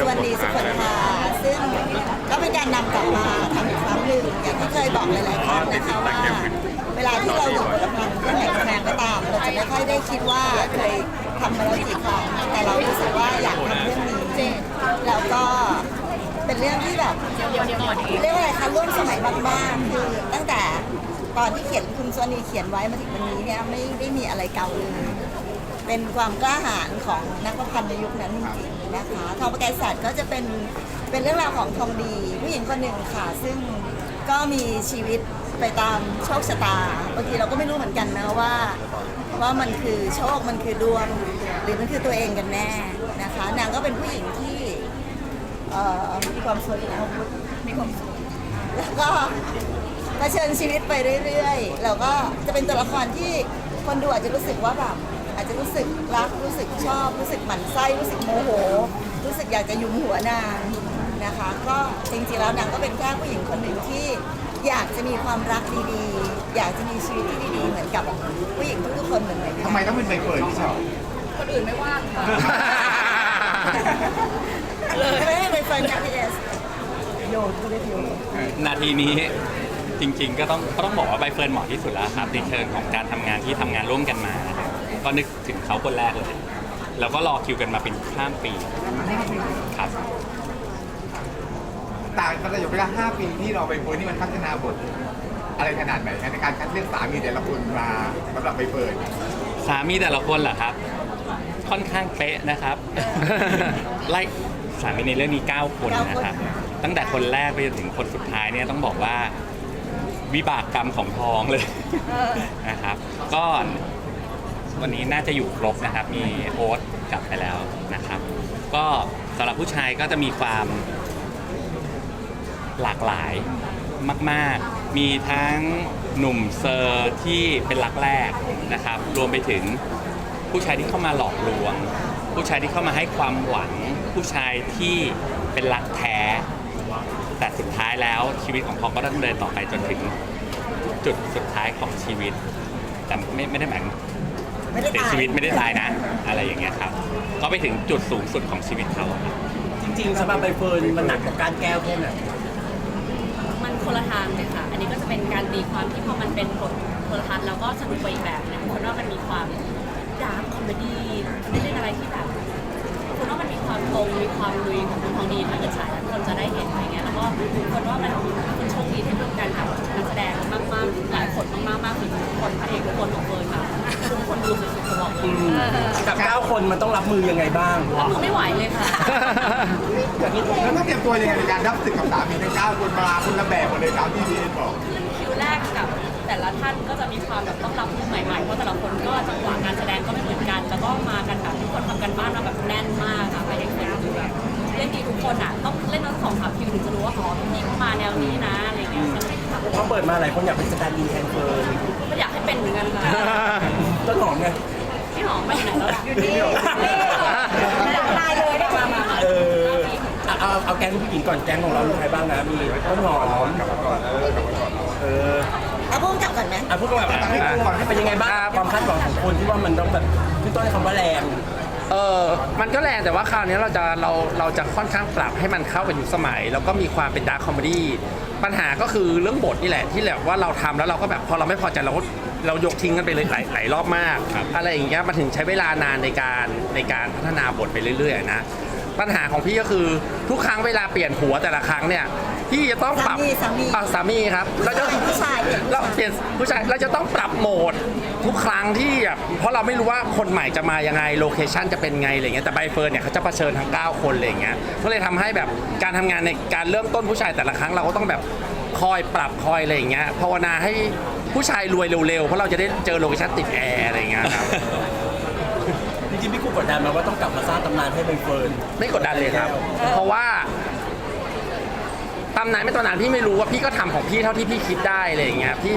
สุวรรณีสุขนทาซึ่งก็เป็นการนำกลับมาทำอีกครั้งหนึ่งอย่างที่เคยบอกหลายๆครั้งนะคะว่าเวลาที่เราอยู่บนละครเรื่องไหนแสดงก็ตาม เราจะไม่ค่อยได้คิดว่าเคยทำมาแล้วกี่ครั้งแต่เรารู้สึกว่าอยากทำเรื่องนี้แล้วก็เป็นเรื่องที่แบบเรียกว่าอะไรคะร่วมสมัยมากๆคือตั้งแต่ตอนที่เขียนคุณสวนีเขียนไว้มาถึงวันนี้เนี่ยไม่ได้มีอะไรเก่าเลย เป็นความกล้าหาญของนักประพันธ์ในยุคนั้นจริงๆนะคะทองประกายศาสตร์ก็จะเป็นเป็นเรื่องราวของทองดีผู้หญิงคนหนึ่งค่ะ ซึ่งก็มีชีวิตไปตามโชคชะตาบางทีเราก็ไม่รู้เหมือนกันนะว่า ว่ามันคือโชคมันคือดวง หรือมันคือตัวเองกันแน่นะคะ นางก็เป็นผู้หญิงที่มีความสุขมีความสุขแล้วก็เผชิญชีวิตไปเรื่อยๆ แล้วก็จะเป็นตัวละครที่คนดูอาจจะรู้สึกว่าแบบ อาจจะรู้สึกรักรู้สึกชอบ รู้สึกหมั่นไส้รู้สึกโมโห รู้สึกอยากจะยุมหัวนางนะคะ ก็จริงๆแล้วนางก็เป็นแค่ผู้หญิงคนหนึ่งที่อยากจะมีความรักดีๆ อยากจะมีชีวิตที่ดีๆ เหมือนกับผู้หญิงทุกๆคนเหมือนกันทำไมต้องเป็นใบเฟิร์นที่ชอบคนอื่นไม่ว่างค่ะไม่ได้ไปเฟิร์นกับพีเอสโยนก็ได้โยนนาทีนี้จริงๆ ก็ต้องก็ต้องบอกว่าใบเฟิร์นเหมาะที่สุดแล้วครับในเชิงของการทำงานที่ทำงานร่วมกันมานะครับ ก็นึกถึงเขาคนแรกเลย แล้วก็รอคิวกันมาเป็นข้ามปีครับ ต่างกันระยะเวลา5ปีที่เราใบเฟิร์นนี่มันพัฒนาบท อะไรขนาดไหนในการคัดเลือกสามีแต่ละคนมาสำหรับใบเฟิร์นสามีแต่ละคนเหรอครับ ค่อนข้างเป๊ะนะครับ ไล่สามีในเรื่องนี้ 9 คนนะครับ ตั้งแต่คนแรกไปจนถึงคนสุดท้ายเนี่ยต้องบอกว่าวิบากกรรมของทองเลยนะครับ ก็ วันนี้น่าจะอยู่ครบนะครับ มีโอ๊ตกลับไปแล้วนะครับ ก็สำหรับผู้ชายก็จะมีความหลากหลายมาก ๆ มีทั้งหนุ่มเซอร์ที่เป็นรักแรกนะครับ รวมไปถึงผู้ชายที่เข้ามาหลอกลวง ผู้ชายที่เข้ามาให้ความหวัง ผู้ชายที่เป็นรักแท้ แต่สุดท้ายแล้วชีวิตของเขาก็ต้องเดินต่อไปจนถึงจุดสุดท้ายของชีวิต แต่ไม่ไม่ได้หมายถึง ไม่ได้เสียตายชีวิตไม่ได้ตายนะ อะไรอย่างเงี้ยครับก็ไปถึงจุดสูงสุดของชีวิตเขาครับจริงๆสำหรับใบเฟิร์นมันหนักกว่าการแก้วแค่ไหนมันคนละทางเลยค่ะ อันนี้ก็จะเป็นการตีความที่พอมันเป็นบทโทรทัศน์แล้วก็สนุกไปอีกแบบหนึงคนว่ามันมีความดาร์คคอมเมดี้มันไม่ได้อะไรที่แบบคนว่ามันมีความตรงมีความลุยของคุณทองดีถ้าเกิดฉายแล้วคนจะได้เห็นอะไรเงี้ยแล้วก็คนว่ามันคุณโชคดีที่ร่วมกันกับนักแสดงมากๆหลายคนมากๆมากคือทุกคนพระเอกทุกคนของเฟิร์น ค่ะทุกคนดูสุดๆจะบอกเลยกับเก้าคนมันต้องรับมือยังไงบ้าง รับมือไม่ไหวเลยค่ะแล้วต้องเตรียมตัวยังไงในการรับศึกกับสามีทั้ง9คนมาคนละแบบหมดเลยตามที่พี่เอ็นบอก ขึ้นคิวแรกกับแต่ละท่านก็จะมีความแบบต้องรับมือใหม่ๆ เพราะแต่ละคนก็จังหวะการแสดงก็ไม่เหมือนกัน แล้วก็มากันแบบทุกคนทำกันบ้านมาแบบแน่นมากค่ะไปเด็กคนคือแบบเล่นดีทุกคนอะต้องเล่นทั้งสองสามคิวถึงจะรู้ว่าอ๋อพี่เขามาแนวนี้นะอะไรเงี้ยสนุกค่ะ พอเปิดมาหลายคนอยากเป็นสแตนด์อินแทนเฟิร์นก็อยากให้เป็นเหมือนกันค่ะต้นหอมไง พี่หอมไปไหนแล้วล่ะอยู่นี่ตายเลยได้ไหมมามามาเออเอาเอาเอาแก๊งผู้หญิงก่อนแก๊งของเรามีใครบ้างนะมีต้นหอมกลับมาก่อนเออกลับมาก่อนเออเอาพุ่งกลับก่อนไหมอะพูดกันแบบเป็นยังไงบ้างความคาดหวังของคนที่ว่ามันต้องแบบขึ้นต้นคำว่าแรงเออมันก็แรงแต่ว่าคราวนี้เราจะเราเราจะค่อนข้างปรับให้มันเข้ากับยุคสมัย แล้วก็มีความเป็นดาร์คคอมเมดี้ ปัญหาก็คือเรื่องบทนี่แหละ ที่แบบว่าเราทำแล้วเราก็แบบพอเราไม่พอใจเราก็เรายกทิ้งกันไปเลยหลายหลายรอบมากอะไรอย่างเงี้ยมันถึงใช้เวลานานในการในการพัฒนาบทไปเรื่อยๆนะปัญหาของพี่ก็คือทุกครั้งเวลาเปลี่ยนผัวแต่ละครั้งเนี่ยพี่จะต้องปรับสามีสามี อะสามีครับเราจะ ผู้ชายเปลี่ยนผู้ชายเราเปลี่ยนผู้ชายเราจะต้องปรับโหมด ทุกครั้งที่แบบเพราะเราไม่รู้ว่าคนใหม่จะมายังไงโลเคชันจะเป็นไงอะไรเงี้ยแต่ใบเฟิร์นเนี่ยเขาจะเผชิญทั้ง 9 คนอะไรเงี้ยก็เลยทำให้แบบการทำงานในการเริ่มต้นผู้ชายแต่ละครั้งเราก็ต้องแบบคอยปรับคอยอะไรอย่างเงี้ยภาวนาให้ผู้ชายรวยเร็วๆเพราะเราจะได้เจอโลเคชันติดแอร์อะไรเงี้ยครับ จริงๆพี่กูกดดันมาว่าต้องกลับมาสร้างตำนานให้ใบเฟิร์น ไม่กดดันเลยครับ เพราะว่าตำนานไม่ตำนานพี่ไม่รู้ว่าพี่ก็ทำของพี่เท่าที่พี่คิดได้อะไรอย่างเงี้ยพี่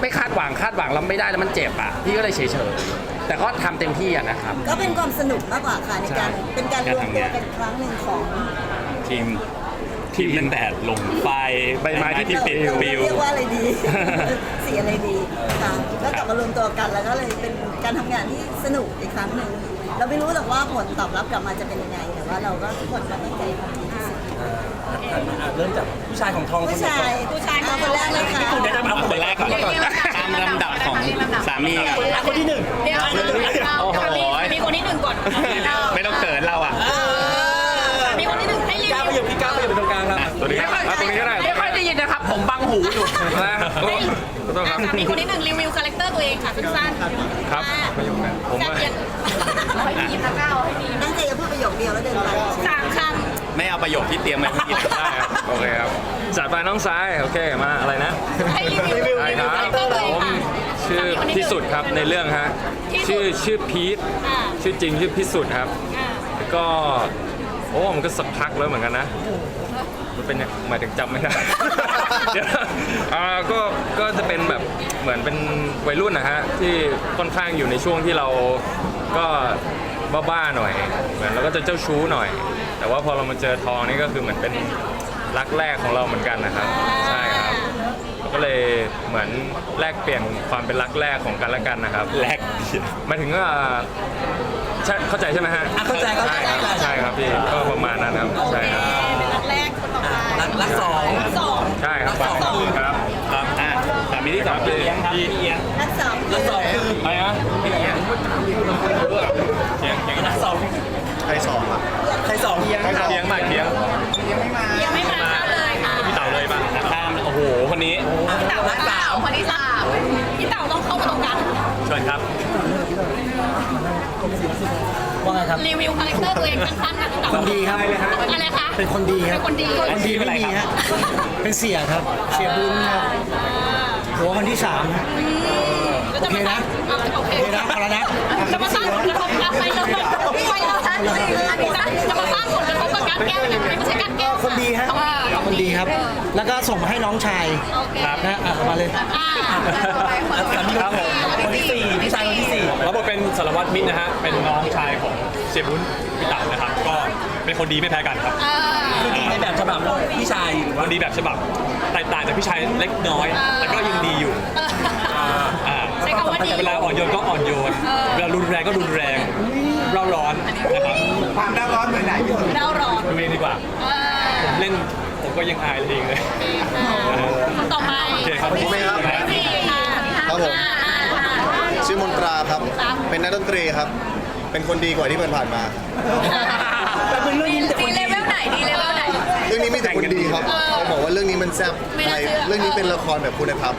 ไม่คาดหวังคาดหวังแล้วไม่ได้แล้วมันเจ็บอะพี่ก็เลยเฉยๆแต่ก็ทำเต็มที่อะนะครับ ก็เป็นความสนุกมากกว่าค่ะในการใช่เป็นการรวมตัวกันครั้งหนึ่งของทีมทีมตั้งแต่ลงไฟใบไม้ที่ที่ปิดเราปิวเรียกว่าอะไรดีสีอะไรดีค่ะก็กลับมารวมตัวกันแล้วก็เลยเป็นการทำงานที่สนุกอีกครั้งหนึ่งเราไม่รู้หรอกว่าผลตอบรับกลับมาจะเป็นยังไงแต่ว่าว่าเราก็ทุกคนก็ตั้งใจทำดีที่สุดอะ เริ่มจากผู้ชายของทองผู้ชายผู้ชายเอาคนแรกเลยค่ะพี่คุณแนะนำเอาคนแรกก่อนตามลำดับของสามีก่อนอะคนที่หนึ่งเดี๋ยวโอ้โหมีคนที่หนึ่งก่อนไม่ต้องเขินเราอะมีคนที่หนึ่งให้รีก้าววิวไปอยู่พี่ก้าวไปอยู่ตรงกลางครับอะตัวนี้ครับอะตรงนี้ก็ได้ไม่ค่อยได้ยินนะครับ ผมบังหูอยู่นะโอ้ขอโทษครับมีคนที่หนึ่งรีวิวคาแรคเตอร์ตัวเองค่ะสั้นๆครับประโยคนั้นผมว่าให้ดีนะก้าวให้ดีตั้งใจจะพูดประโยคเดียวแล้วเดินไปสามค ไม่เอาประโยคที่เตรียมไว้เมื่อกี้ได้ครับโอเคครับจัดไปน้องซ้ายโอเคมาอะไรนะำให้รีวิวรีวิวได้คคารัแรบคเตอร์ตัวเองผมค่ะชื่อพิสุทธิ์ครับในเรื่องฮะชื่อชื่อพีทอ่าชื่อจริงชื่อพิสุทธิ์ครับอ่าแล้วก็โอ้มันก็สักพักแล้วเหมือนกันนะมันเป็นยังหมายถึงจำไม่ได้เดี๋ยวอ่าก็ก็จะเป็นแบบเหมือนเป็นวัยรุ่นนะฮะที่ค่อนข้างอยู่ในช่วงที่เราก็บ้าๆหน่อย เหมือนเราก็จะเจ้าชู้หน่อย แต่ว่าพอเรามาเจอทองนี่ก็คือเหมือนเป็นรักแรกของเราเหมือนกันนะครับ ใช่ครับก็เลยเหมือนแลกเปลี่ยนความเป็นรักแรกของกันและกันนะครับแลกเปลี่ยน หมายถึงว่าใช่เข้าใจใช่ไหมฮะอะเข้าใจเข้าใจ ใช่ครับใช่ครับพี่ก็ประมาณนั้นครับใช่ครับ เป็นรักแรกคนต่อไปรักรักสองสองใช่ครับครับครับอะสามีที่สองพี่เอียงครับพี่เอียงนักสองรักสองคืออะไรนะพี่เอียงเทียงเทียงรักสองใครสองอะใครสอง เทียงเทียงใหม่เทียงยังไม่มายังไม่มาเข้าเลยค่ะพี่เต่าเลยป่ะข้ามโอ้โหคนนี้พี่เต๋ารักสาวคนที่สามพี่เต๋าต้องเข้ามาตรงกลางเชิญครับว่าไงครับรีวิวคาแรคเตอร์ตัวเองสั้นๆนะพี่เต๋าคนดีครับอะไรคะเป็นคนดีคเป็รับนคนดีคนดีไม่มีฮะเป็นเสียครับ เสียบุญครับหัวคนที่สามฮะแล้วจะมาสร้างเอาโอเคโอเคนะพอแล้วนะจะ ช่การแก้วคนดีฮะคนดีครับ แล้วก็ส่งมาให้น้องชายโอเคนะอะเอามาเลยอ่าสามีคนที่สี่พี่ชายคนที่สี่รับบทเป็นสารวัตรมิตรนะฮะเป็นน้องชายของเสียบุญพี่เต๋านะครับ ก็เป็นคนดีไม่แพ้กันครับอ่าคือดีในแบบฉบับพี่ชายหรือคว่านดีแบบฉบับแตกต่างจากพี่ชายเล็กน้อย แต่ก็ยังดีอยู่อ่าใช้คำว่าดีเวลาอ่อนโยนก็อ่อนโยนเวลารุนแรงก็รุนแรงเร่าร้อนนะครับ เล่นผมก็ยังอายเองเลยต่อไปโอเคครับ ผมเองครับ สี่ค่ะครับผมอ่าอ่าอ่าชื่อมนตราครับ ครับ เป็นนักดนตรีครับ เป็นคนดีกว่าที่ผ่านๆมา แต่เป็นเรื่องนี้แต่คดีนเลดีเวลไหนดีเลเวลไหน เรื่องนี้มีแต่คนดีครับเขาบอกว่าเรื่องนี้มันแซ่บไม่อะไรน่าเชื่อ เรื่องนี้เป็นละครแบบคุณธรรม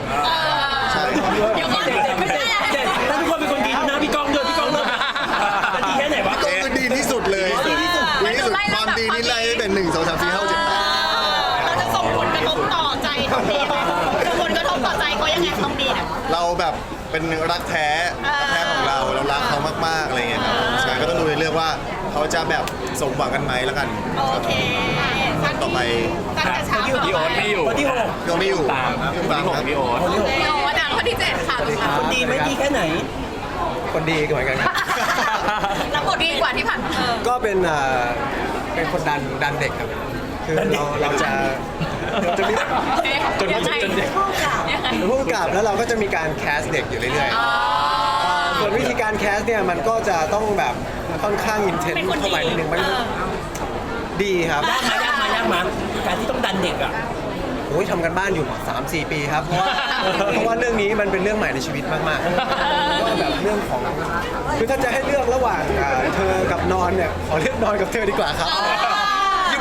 ใช่ครับเดี๋ยวก่อนไม่เด็ดได้เด็ดถ้าทุกคนเป็นคนดีนะพี่ก้องด้วยพี่ก้องด้วยดีแค่ไหนวะ ก็คือดีที่สุดเลยดีที่สุดความดีนี่ไล่ได้เป็นหนึ่งสองสามสี่ห้าหกเจ็ด อใจทองดีไหมส่งผลกระทบต่อใจเขายังไงทองดีเนี่ย เราแบบเป็นรักแท้รักแท้ของเราเรารักเขามากๆอะไรเงี้ยครับใช่ก็ต้องดูในเรื่องว่าเขาจะแบบสมหวังกันไหมแล้วกัน โอเคต่อไปตั้งแต่เช้าพี่โอ๊ตไม่อยู่คนที่หกก็ไม่อยู่ตามพี่พี่ตามหกครับพี่โอ๊ต คนที่หกโอ้ดังคนที่เจ็ดค่ะคนดีไม่ดีแค่ไหน คนดีเหมือนกันครับ รับบทดีกว่าที่ผ่านมาก็เป็นเอ่อเป็นคนดันดันเด็กครับ คือเราเราจะเรา จะมีจนจนจนเป็นผู้กำกับแล้วเราก็จะมีการแคสเด็กอยู่เรื่อยๆส่วนวิธีการแคสเนี่ยมันก็จะต้องแบบค่อนข้างอินเทนเป็นต์คนเข้าดีไปนิดนึงมันดีครับยากมายากมายากมาการที่ต้องดันเด็กอะโอ้ยทำกันบ้านอยู่3-4ปีครับ เพราะว่าเพราะว่าเรื่องนี้มันเป็นเรื่องใหม่ในชีวิตมากๆก็แบบเรื่องของคือถ้าจะให้เลือกระหว่างอ่าเธอกับนอนเนี่ยขอเลือกนอนกับเธอดีกว่าครับยัง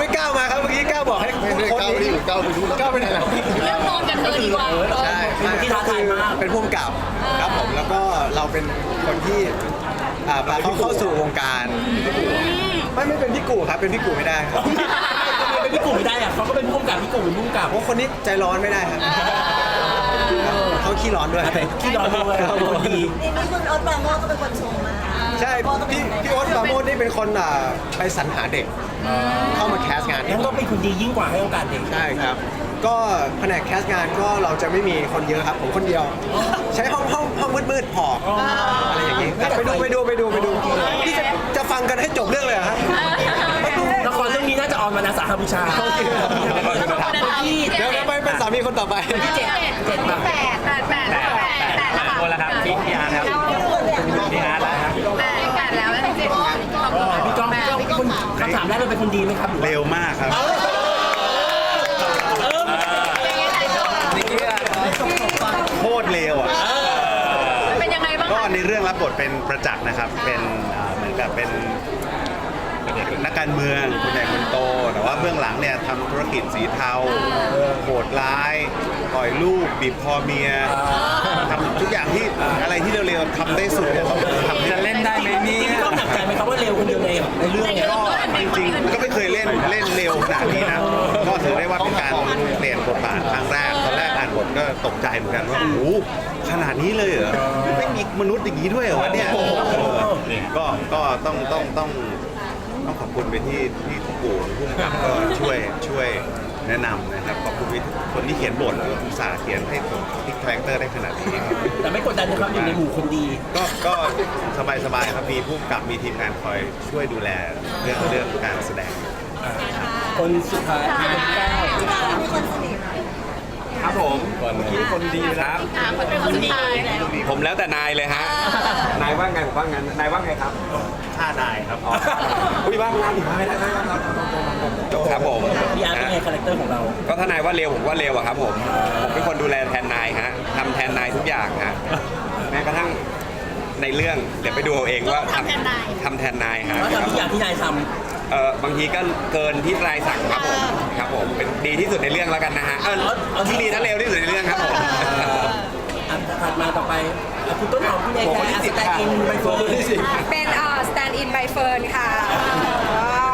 ไม่กล้ามาครับเมื่อกี้กล้าบอกให้ไม่ได้คนก้าวไปนี้อยู่ก้าวไปรู้แล้วก้าวไปไหนล่ะเรื่องนอนกันเธอดีกว่าใช่เป็นที่ท้าทายมาก เป็นผู้กำกับครับผมแล้วก็เราเป็นคนที่อ่าพาเขาเข้าสู่วงการไม่ไม่เป็นพี่กูครับเป็นพี่กูไม่ได้ครับเป็นพี่กลุ่มไม่ได้อะเขาก็เป็นผู้กำกับพี่กลุ่มเป็นผู้กำกับเพราะคนนี้ใจร้อนไม่ได้ครับเขาขี้ร้อนด้วย แต่ที่เราดูเลยเขาเป็นคนดี นี่มีคุณโอ๊ตปราโมทก็เป็นคนชมมา ใช่พี่พี่โอ๊ตปราโมทนี่เป็นคนอ่าไปสรรหาเด็ก เข้ามาแคสงานงั้นก็เป็นคนดียิ่งกว่าให้โอกาสเด็ก ใช่ครับ ก็แผนกแคสงานก็เราจะไม่มีคนเยอะครับ ผมคนเดียว ใช้ห้องห้องห้องมืดๆพออะไรอย่างงี้ไปดูไปดูไปดูไปดูนี่จะจะฟังกันให้จบเรื่องเลยเหรอครับละครเรื่องนี้น่าจะออนมานาสาหบูชาที่เดี๋ยวเดี๋ยวไปเป็นสามีคนต่อไปที่เจ็ดเจ็ดป่ะแปดแปดแปด แปดแปดแปดคนละครับพี่พี่อาร์ตครับ พี่อาร์ตแล้วครับแปดแปดแล้วแล้วจริงพี่ก้องพี่ก้องคนคำถามแรกเราคนดีไหมครับหรือว่าเร็วมากครับโคตรเร็วอะ เป็นยังไงบ้างก็คะในเรื่องรับบทเป็นประจักษ์นะครับ เป็นอ่าเหมือนกับเป็นนักการเมืองคนใหญ่คนโต แต่ว่าเบื้องหลังเนี่ยทำธุรกิจสีเทาโหดร้ายปล่อยลูกบีบคอเมียทำทุกอย่างที่อะไรที่เร็วๆทำได้สุดเลยเขาทำให้จะเล่นได้ไหม ก็ตกใจเหมือนกันว่าโอ้โหขนาดนี้เลยเหรอไม่มีมนุษย์อย่างนี้ด้วยเหรอวะเนี่ยเออก็ก็ต้องต้องต้องต้องขอบคุณไปที่ที่ปู่ผู้กำกับก็ช่วยช่วยแนะนำนะครับขอบคุณไปคนที่เขียนบทอุตส่าห์เขียนให้ผมพลิกคาแรคเตอร์ได้ขนาดนี้ครับแต่ไม่กดดันนะครับอยู่ในหมู่คนดี ก็ก็สบายสบายๆครับมีผู้กำกับมีทีมงานคอยช่วยดูแลเรื่องเรื่องการแสดง คนสุดท้าย คนที่เก้ามีคนสนิท ครับผมเมื่อกี้คนดีนะครับอ่าคนเป็นคนสุดท้ายผมแล้วแต่นายเลยฮะ นายว่าไงผมว่างั้นนายว่าไงครับท่านายครับ อุ้ยว่างงานอีกไม่ได้ครับผมพี่อาร์ตเป็นไงคาแรคเตอร์ของเรา ก็ถ้านายว่าเร็วผมว่าเร็วอะครับผม ผมเป็นคนดูแลแทนนายฮะทำแทนนายทุกอย่างฮะ แม้กระทั่งในเรื่องเดี๋ยวไปดูเอาเองว่าทำแทนนาย ทำแทนนายฮะว่าทำทุกอย่างที่นายท เออบางทีก็เกินที่นายสั่งครับผมครับผมเป็นดีที่สุดในเรื่องแล้วกันนะฮะเออที่ดีและเร็วที่สุดในเรื่องครับผมำอันถัดมาต่อไปอะคุณต้นหอมคุณยายแคร์สแตนด์อินใบเฟิร์นเป็นเอ่อ stand in ใบเฟิร์นค่ะก็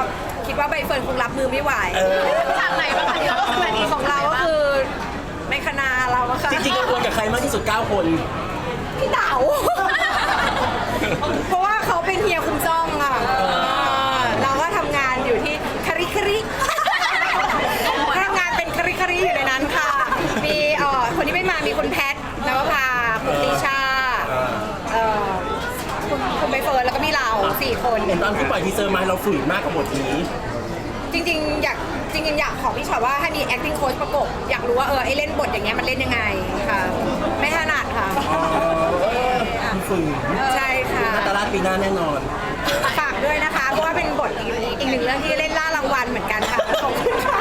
คิดว่าใบเฟิร์นคงรับมือไม่ไหวฉากไหนบ้างคะที่เราต้องมาดีของเราก็คือในคณะเราอะค่ะจริงๆกังวลกับใครมากที่สุด 9 คนพี่เต๋าเพราะว่าเขาเป็นเฮียคุมจ้องอะเราก็ทำงานอยู่ที่คาริคาริทำงานเป็นคาริคาริอยู่ในนั้นค่ะ มีเอ่อคนที่ไม่มามีคุณแพทแล้วก็พาคุณติชาเอ่อคุณคุณใบเฟิร์นแล้วก็มีเราสี่คน เห็นตอนที่ปล่อยทีเซอร์มาเราฝืนมากกับบทนี้ จริงๆ อยากจริงๆ อยากขอพี่ชอยว่าให้มี acting coach ประกบ อยากรู้ว่าเออไอเล่นบทอย่างเงี้ยมันเล่นยังไงค่ะ ไม่ถนัดค่ะฝืนใช่ค่ะ นาตาลาดปีหน้าแน่นอน ฝากด้วยนะคะ เพราะว่าเป็นบทอีกอีกหนึ่งเรื่องที่เล่นล่ารางวัลเหมือนกันค่ะขอบคุณค่ะ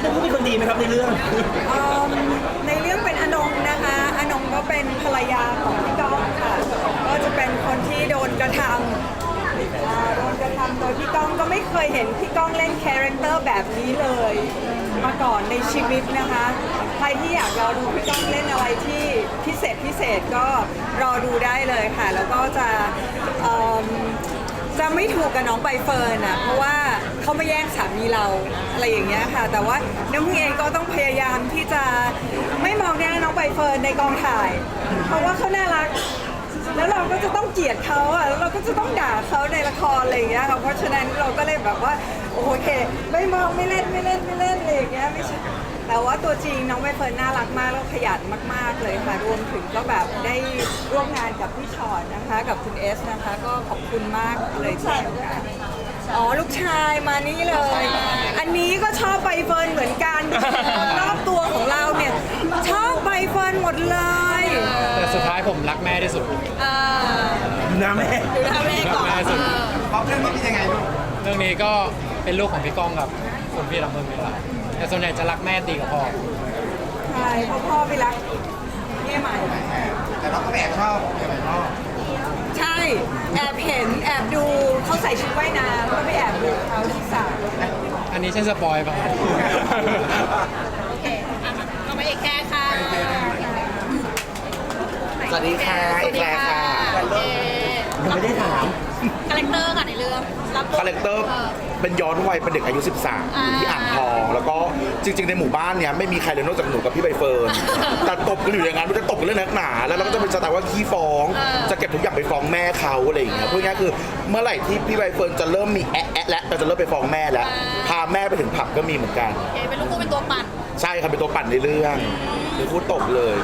แล้วก็มีคนดีไหมครับในเรื่องในเรื่องเป็นอนงนะคะ อนงก็เป็นภรรยาของพี่ก้องค่ะ ก็จะ เป็นคนที่โดนกระทำอ่าโดนกระทำโดยพี่ก้องก็ไม่เคยเห็นพี่ก้องเล่นคาแรคเตอร์แบบนี้เลย มาก่อนในชีวิตนะคะ ใครที่อยากรอดูพี่ก้องเล่นอะไรที่พิเศษพิเศษก็รอดูได้เลยค่ะ แล้วก็จะเอิ่มจะไม่ถูกกับน้องใบเฟิร์นอะเพราะว่าเขามาแย่งสามีเราอะไรอย่างเงี้ยค่ะ แต่ว่าน้ำพึ่งเองก็ต้องพยายามที่จะไม่มองหน้าน้องใบเฟิร์นในกองถ่าย เพราะว่าเขาน่ารัก แล้วเราก็จะต้องเกลียดเขาอะแล้วเราก็จะต้องด่าเขาในละครอะไรอย่างเงี้ยค่ะเพราะฉะนั้นเราก็เลยแบบว่าโอเค ไม่มองไม่เล่นไม่เล่นไม่เล่นอะไรอย่างเงี้ยไม่ใช่แต่ว่าตัวจริงน้องใบเฟิร์นน่ารักมากแล้วขยันมาก ๆเลยค่ะรวมถึงก็แบบได้ร่วมงานกับพี่ชอตนะคะ กับคุณเอสนะคะ ก็ขอบคุณมากเลยที่ให้โอกาส อ๋อลูกชายมานี่เลย อันนี้ก็ชอบใบเฟิร์นเหมือนกัน รอบตัวของเราเนี่ยชอบใบเฟิร์นหมดเลยแต่สุดท้ายผมรักแม่ที่สุดอ่าน้าแม่ดูแลแม่ก่อนรักแม่ที่สุดพอเรื่องนี้เป็นยังไงลูกเรื่องนี้ก็เป็นลูกของพี่ก้องกับคุณพี่ลำเพิงนี่แหละแต่ส่วนใหญ่จะรักแม่ตีกับพ่อใช่เพราะพ่อไปรักแม่ใหม่ แต่เราก็แอบชอบใช่ไหมพ่อใช่ แอบเห็นแอบดูเขาใส่ชุดว่ายน้ำก็ไปแอบดูเขาที่สระ อันนี้ใช่สปอยล์ป่ะโอเคอะเรามาเอกแคร์ค่ะสวัสดีค่ะสวัสดีค่ะเอยังไม่ได้ถาม คาแรคเตอร์ค่ะในเรื่องรับบทคาแรคเตอร์เป็นย้อนวัยเป็นเด็กอายุ 13ที่อ่างทอง แล้วก็จริง ๆ ในหมู่บ้านเนี้ยไม่มีใครเลยนอกจากหนูกับพี่ใบเฟิร์น แต่ตบกันอยู่อย่างนั้นมันจะตบกันเรื่องนักหนา แล้วเราก็จะเป็นสไตล์ว่าขี้ฟ้อง จะเก็บทุกอย่างไปฟ้องแม่เขาอะไรอย่างเงี้ยพูดง่ายๆคือเมื่อไหร่ที่พี่ใบเฟิร์นจะเริ่มมีแอะแอะแล้วเราจะเริ่มไปฟ้องแม่แล้วพา แม่ไปถึงผับก็มีเหมือนกัน โอเคเป็นลูกกูเป็นตัวปั่นใช่ครับเป็นตัวปั่นในเรื่องหรือพูดตกเลย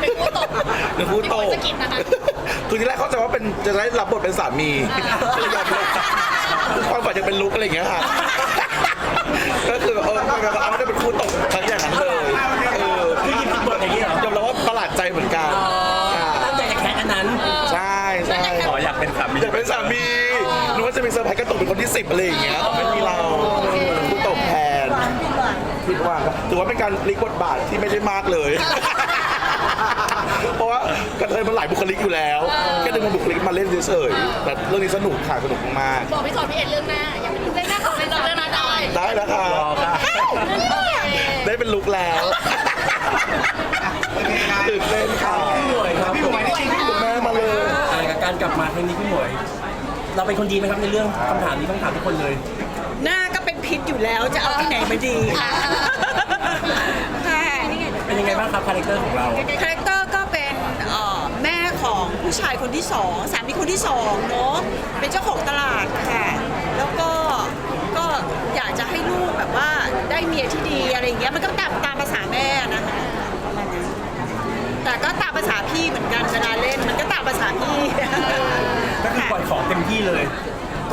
เป็นผู้ตกหรือพูดตกเป็นคนสะกิดนะคะ คือที่แรกเข้าใจว่าเป็นจะได้รับบทเป็นสามีก็เลยยอมรับความฝันจะเป็นลุกอะไรอย่างเงี้ยค่ะ ก็คือเออแบบเอาไม่ได้เป็นคู่ตกทั้งอย่างนั้นเลยเออคือหยิบผิดบทอย่างนี้เหรอยอมรับว่าประหลาดใจเหมือนกันค่ะตั้งใจจะแคสอันนั้น ใช่ใช่แล้วมีอยากเป็นสามีนึกว่า จะมีเซอร์ไพรส์ก็ตกเป็นคนที่สิบอะไรอย่างเงี้ยแต่ไม่มีเราคุณตกแทนหวานพี่หวานคิดว่าครับถือว่าเป็นการพลิกบทบาทที่ไม่ได้มากเลย เพราะว่ากระเทยมันหลายบุคลิกอยู่แล้วแค่ดึงมาบุคลิกมาเล่นเฉยๆแต่เรื่องนี้สนุกค่ะสนุกมากบอกพี่สอนพี่เอ็นเรื่องหน้าอย่าเป็นเรื่องหน้าของเป็นเรื่องหน้าได้ได้แล้วค่ะรอค่ะได้เป็นลุกแล้วโอเคครับตื่นเต้นค่ะพี่หมวยครับพี่หมวยนี่จริงคุณแม่มาเลยอ่ากับการกลับมาครั้งนี้พี่หมวย เราเป็นคนดีไหมครับในเรื่องคำถามนี้ต้องถามทุกคนเลย หน้าก็เป็นพิษอยู่แล้วจะเอาที่ไหนมาดีค่ะค่ะเป็นยังไงบ้างครับคาแรคเตอร์ของเรา คาแรคเตอร์ก็เป็นเอ่อแม่ของผู้ชายคนที่สองสามีคนที่สองเนาะเป็นเจ้าของตลาดค่ะ แล้วก็ก็อยากจะให้ลูกแบบว่าได้เมียที่ดีอะไรอย่างเงี้ยมันก็ตามตามภาษาแม่นะคะประมาณนั้นแต่ก็ตามภาษาพี่เหมือนกันเวลาเล่นมันก็ตามภาษาพี่ ก็คือปล่อยของเต็มที่เลย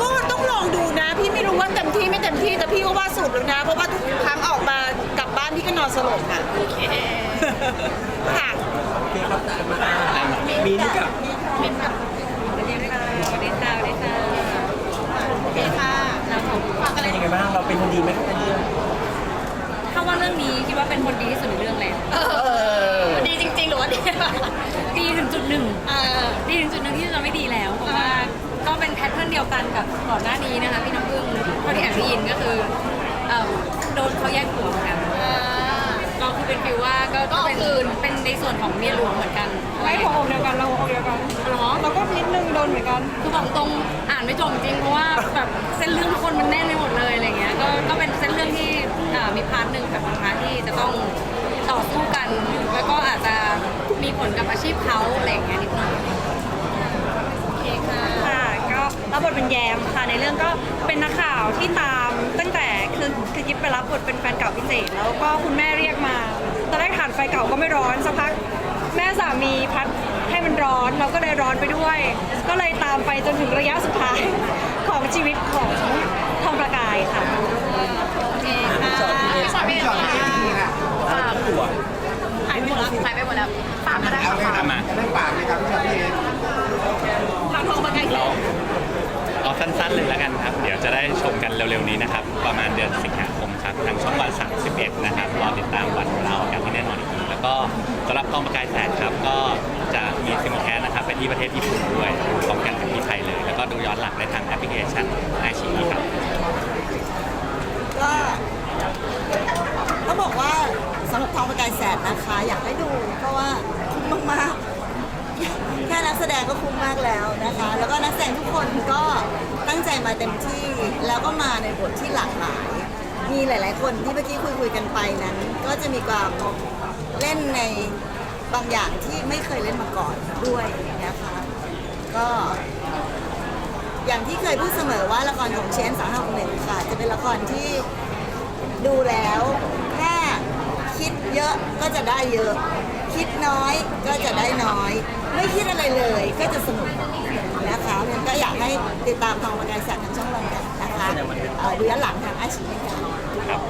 ก็ต้องลองดูนะ พี่ไม่รู้ว่าเต็มที่ไม่เต็มที่แต่พี่ก็ว่าสุดแล้วนะ เพราะว่าทุกครั้งออกมากลับบ้านพี่ก็นอนสลบอะโอเคค่ะโอเคครับมามีนี่กับเป็นแบบสวัสดีค่ะสวัสดีค่ะสวัสดีค่ะโอเคค่ะแล้วผมฝากอะไรเป็นยังไงบ้างเราเป็นคนดีไหมครับในเรื่อง ถ้าว่าเรื่องนี้คิดว่าเป็นคนดีที่สุดในเรื่องเลยดีจริง ๆ หรือว่าดีดีถึงจุดหนึ่งดีถึงจุดหนึ่งที่จะไม่ดีแล้วเพราะว่าก็เป็นแพทเทิร์นเดียวกันกับก่อนหน้านี้นะคะพี่น้ำพึ่งเท่าที่แอบได้ยินก็คือเอิ่มโดนเขาแย่งผัวกันก็คือเป็นฟิลว่าก็ก็เป็นเป็นในส่วนของเมียหลวงเหมือนกันไม่หัวอกเดียวกันเราหัวอกเดียวกันหรอ เราก็นิดนึงโดนเหมือนกันคือบอกตรงอ่านไม่จบจริงเพราะว่าแบบเส้นเรื่องทุกคนมันแน่นไปหมดเลยอะไรเงี้ยก็ก็เป็นเส้นเรื่องที่ อ่ามีพาร์ทหนึ่งแบบบางพาร์ทที่จะต้องต่อสู้กัน แล้วก็อาจจะมีผลกับอาชีพเขาอะไรอย่างเงี้ยนิดหน่อยโอเคค่ะค่ะก็รับบทเป็นแยมค่ะในเรื่องก็เป็นนักข่าวที่ตามตั้งแต่คือคือกิ๊บไปรับบทเป็นแฟนเก่าพิเศษ แล้วก็คุณแม่เรียกมาตอนแรกถ่านไฟเก่าก็ไม่ร้อนสักพักแม่สามีพัดให้มันร้อนเราก็เลยร้อนไปด้วย ก็เลยตามไปจนถึงระยะสุดท้ายของชีวิตของทองประกายค่ะ เคค่ะพี่สอนพี่จอดที่นี่ค่ะฝากหายไปหมดแล้วหายไปหมดแล้วฝากก็ได้เอาเลยค่ะครับได้ปากเลยครับพี่ชอบพี่เอฝากทองประกายเราเอาสั้นๆเลยแล้วกันครับ เดี๋ยวจะได้ชมกันเร็วๆนี้นะครับ ประมาณเดือนสิงหาคมครับทางช่องวัน 31 นะครับรอติดตามวันของเรากันที่แน่นอนอีกทีแล้วก็สำหรับกองประกายแสนครับก็จะมีซิมแคสนะครับไปที่ประเทศญี่ปุ่นด้วยพร้อมกันกับที่ไทยเลย แล้วก็ดูย้อนหลังได้ทางแอปพลิเคชันไอชีครับก็ต้องบอกว่าสำหรับทองประกายแสนนะคะ อยากให้ดูเพราะว่าคุ้มมากๆ แค่นักแสดงก็คุ้มมากแล้วนะคะ แล้วก็นักแสดงทุกคนก็ตั้งใจมาเต็มที่แล้วก็มาในบทที่หลากหลาย มีหลาย ๆ คนที่เมื่อกี้คุยคุยๆกันไปนั้น ก็จะมีความเล่นในบางอย่างที่ไม่เคยเล่นมาก่อนด้วยนะคะก็อย่างที่เคยพูดเสมอว่าละครของเชนสามหกหนึ่งค่ะ จะเป็นละครที่ดูแล้ว เยอะก็จะได้เยอะ คิดน้อยก็จะได้น้อย ไม่คิดอะไรเลยก็จะสนุกนะคะงั้นก็อยากให้ติดตามทองประกายแสงทางช่องวันกันนะคะเดือนหลังทางอาชีพค่ะครับ